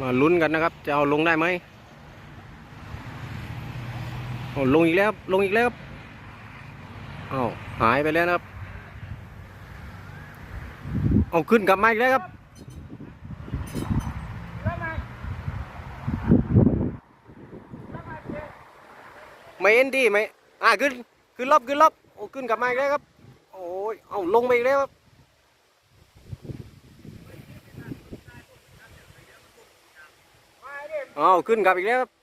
มาลุ้นกันนะครับ จะเอาลงได้ไหมเอาลงอีกแล้วครับลงอีกแล้วครับเอาหายไปแล้วนะครับ เอาขึ้นกลับมาอีกแล้วครับไม่เอ็นดีไหมอ่าขึ้นขึ้นรอบขึ้นรอบ อ้ขึ้นกลับมาอีกแล้วครับ โอ้ยเอาลงไปอีกแล้วครับเอาขึ้นกลับอีกแล้วครับ